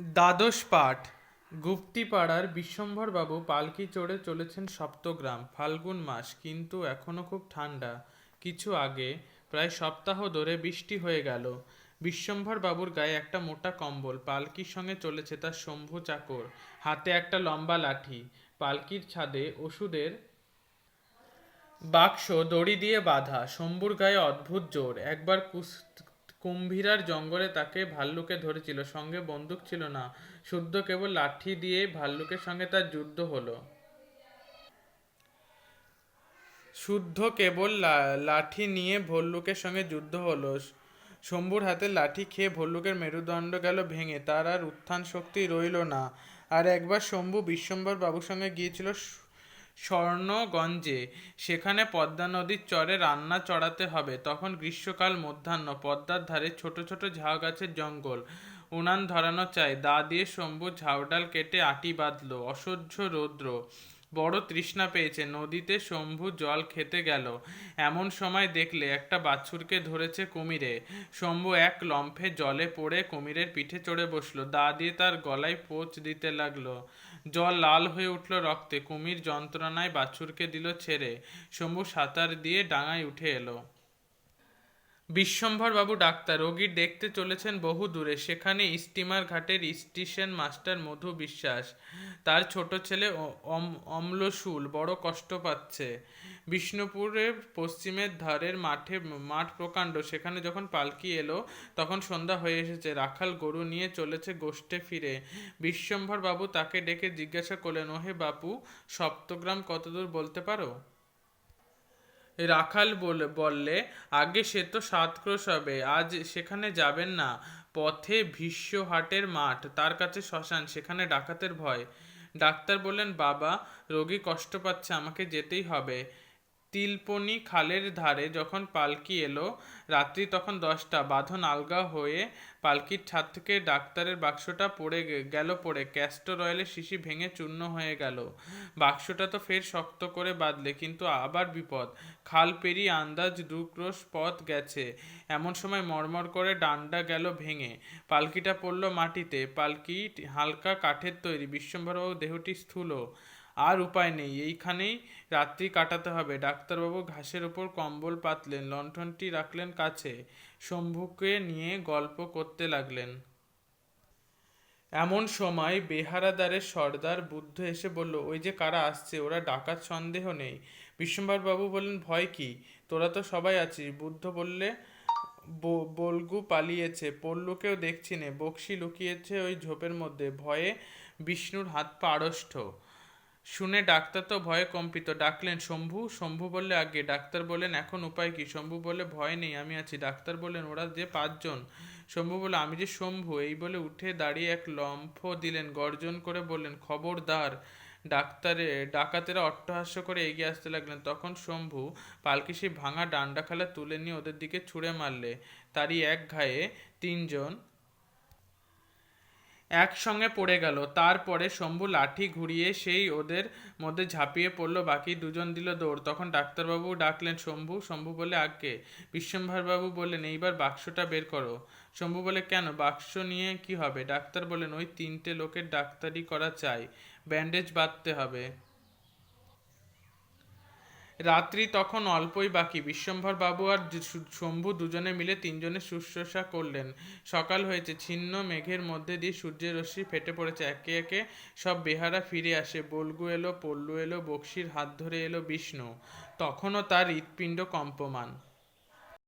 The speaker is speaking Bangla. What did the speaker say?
দ্বাদশ পাঠ, গুপ্তিপাড়ার বিশ্বম্ভরবাবু পালকি চড়ে চলেছেন সপ্তগ্রাম, ফাল্গুন মাস, কিন্তু এখনও খুব ঠান্ডা। কিছু আগে, প্রায় সপ্তাহ ধরে বৃষ্টি হয়ে গেল। বিশ্বম্ভর বাবুর গায়ে একটা মোটা কম্বল, পালকির সঙ্গে চলেছে তার শম্ভু চাকর, হাতে একটা লম্বা লাঠি। পালকির ছাদে ওষুধের বাক্স দড়ি দিয়ে বাঁধা, শম্ভুর গায়ে অদ্ভুত জোর, একবার কুস- কুম্ভীরার জঙ্গলে তাকে ভাল্লুকে ধরেছিল, সঙ্গে বন্দুক ছিল না। শুদ্ধ কেবল লাঠি দিয়ে ভাল্লুকের সঙ্গে তার যুদ্ধ হলো। শুদ্ধ কেবল লাঠি নিয়ে ভল্লুকের সঙ্গে যুদ্ধ হলো। শম্ভুর হাতে লাঠি খেয়ে ভল্লুকের মেরুদণ্ড গেল ভেঙে, তার আর উত্থান শক্তি রইল না। আর একবার শম্ভু বিশ্বম্বর বাবুর সঙ্গে গিয়েছিল স্বর্ণগঞ্জে। সেখানে পদ্মা নদীর চরে রান্না চড়াতে হবে। তখন গ্রীষ্মকাল মধ্যাহ্ন, পদ্মার ধারে ছোট ছোট ঝাউ গাছের জঙ্গল। উনান ধরানো চাই। দা দিয়ে শম্ভু ঝাউডাল কেটে আটি বাঁধলো। অসহ্য রৌদ্র। বড় তৃষ্ণা পেয়েছে। নদীতে শম্ভু জল খেতে গেল। এমন সময় দেখলে একটা বাছুরকে ধরেছে কুমিরে। শম্ভু এক লম্ফে জলে পড়ে কুমিরের পিঠে চড়ে বসল। দা দিয়ে তার গলায় পোচ দিতে লাগল। জল লাল হয়ে উঠল রক্তে। কুমির যন্ত্রণায় বাছুরকে দিল ছেড়ে। শম্ভু সাঁতার দিয়ে ডাঙায় উঠে এলো। বিশ্বম্ভর বাবু ডাক্তার, রোগীর দেখতে চলেছেন বহু দূরে। সেখানে স্টিমার ঘাটের স্টেশন মাস্টার মধু বিশ্বাস। তার ছোট ছেলে অম্লশূল, বড় কষ্ট পাচ্ছে। বিষ্ণুপুরের পশ্চিমের ধারের মাঠে মাঠ প্রকাণ্ড। সেখানে যখন পালকি এলো, তখন সন্ধ্যা হয়ে এসেছে। রাখাল গরু নিয়ে চলেছে গোষ্ঠে ফিরে। বিশ্বম্ভর বাবু তাকে ডেকে জিজ্ঞাসা করলেন, ওহে বাপু, সপ্তগ্রাম কতদূর বলতে পারো? রাখাল বলে, বললে, আগে সে তো সাত ক্রোশ হবে, আজ সেখানে যাবেন না। পথে ভীষ্মহাটের মাঠ, তার কাছে শ্মশান, সেখানে ডাকাতের ভয়। ডাক্তার বললেন, বাবা, রোগী কষ্ট পাচ্ছে, আমাকে যেতেই হবে। তিলপনি খালের ধারে যখন পালকি এলো, রাত্রি তখন দশটা। বাঁধন আলগা হয়ে পালকির ছাদ থেকে ডাক্তারের বাক্সটা পড়ে গেল পড়ে। ক্যাস্টর অয়েলের শিশি ভেঙে চূর্ণ হয়ে গেল। বাক্সটা তো ফের শক্ত করে বাঁধলে, কিন্তু আবার বিপদ। খাল পেরিয়ে আন্দাজ দু ক্রোশ পথ গেছে। এমন সময় মরমর করে ডান্ডা গেল ভেঙে। পালকিটা পড়ল মাটিতে। পালকি হালকা কাঠের তৈরি। বিশ্বম্ভরবাবু দেহটি স্থূল। আর উপায় নেই। এইখানেই রাত্রি কাটাতে হবে। ডাক্তারবাবু ঘাসের ওপর কম্বল পাতলেন, লণ্ঠনটি রাখলেন কাছে, শম্ভুকে নিয়ে গল্প করতে লাগলেন। এমন সময় বেহারাদারের সর্দার বুদ্ধ এসে বলল, ওই যে কারা আসছে, ওরা ডাকাত সন্দেহ নেই। বিশ্বম্ভর বাবু বললেন, ভয় কি? তোরা তো সবাই আছিস। বুদ্ধ বললে বল্গু পালিয়েছে পল্লুকেও দেখছি নে। বক্সি লুকিয়েছে ওই ঝোপের মধ্যে। ভয়ে বিষ্ণুর হাত পা আড়ষ্ট শুনে ডাক্তার তো ভয়ে কম্পিত। ডাকলেন, শম্ভু শম্ভু বললে আগে। ডাক্তার বললেন, এখন উপায় কি? শম্ভু বলে ভয় নেই, আমি আছি। ডাক্তার বললেন, ওরা যে পাঁচজন। শম্ভু বলে আমি যে শম্ভু। এই বলে উঠে দাঁড়িয়ে এক লম্ফ দিলেন, গর্জন করে বললেন, খবরদার। ডাক্তারে, ডাকাতেরা অট্টহাস্য করে এগিয়ে আসতে লাগলেন। তখন শম্ভু পালকি সেই ভাঙা ডান্ডা খালা তুলে নিয়ে ওদের দিকে ছুঁড়ে মারলে। তারই এক ঘায়ে তিনজন একসঙ্গে পড়ে গেল। তারপরে শম্ভু লাঠি ঘুরিয়ে সেই ওদের মধ্যে ঝাঁপিয়ে পড়ল, বাকি দুজন দিল দৌড়। তখন ডাক্তারবাবু ডাকলেন, শম্ভু শম্ভু বলে আগে বিশ্বম্ভরবাবু বললেন, এইবার বাক্সটা বের করো। শম্ভু বলে, কেন? বাক্স নিয়ে কি হবে? ডাক্তার বলেন ওই তিনটে লোকের ডাক্তারি করা চাই। ব্যান্ডেজ বাঁধতে হবে। রাত্রি তখন অল্পই বাকি। বিশ্বম্ভর বাবু আর শম্ভু দুজনে মিলে তিনজনে শুশ্রূষা করলেন। সকাল হয়েছে, ছিন্ন মেঘের মধ্যে দিয়ে সূর্যের রশ্মি ফেটে পড়েছে। একে একে সব বেহারা ফিরে আসে। বলগু এলো, পল্লু এলো, বক্সির হাত ধরে এলো বিষ্ণু। তখনও তার হৃৎপিণ্ড কম্পমান।